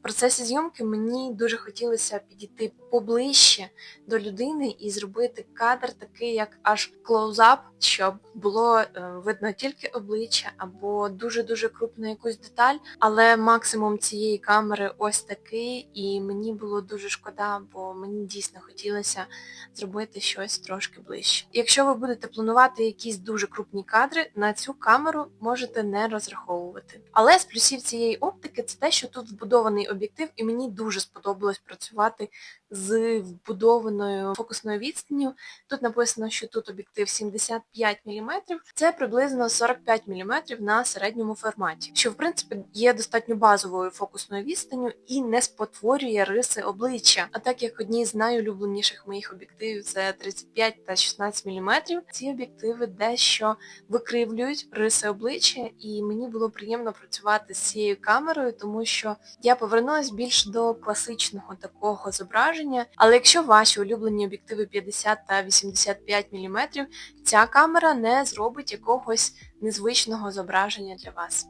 В процесі зйомки мені дуже хотілося підійти поближче до людини і зробити кадр такий, як аж клоузап, щоб було е, видно тільки обличчя або дуже-дуже крупну якусь деталь, але максимум цієї камери ось такий, і мені було дуже шкода, бо мені дійсно хотілося зробити щось трошки ближче. Якщо ви будете планувати якісь дуже крупні кадри, на цю камеру можете не розраховувати. Але з плюсів цієї оптики це те, що тут вбудований об'єктив, і мені дуже сподобалось працювати з вбудованою фокусною відстанню. Тут написано, що тут об'єктив 75 мм, це приблизно 45 мм на середньому форматі, що в принципі є достатньо базовою фокусною відстанню і не спотворює риси обличчя. А так як одні з найулюбленіших моїх об'єктивів це 35 та 16 мм, ці об'єктиви дещо викривлюють риси обличчя, і мені було приємно працювати з цією камерою, тому що я повернулася більш до класичного такого зображення. Але якщо ваші улюблені об'єктиви 50 та 85 мм, ця камера не зробить якогось незвичного зображення для вас.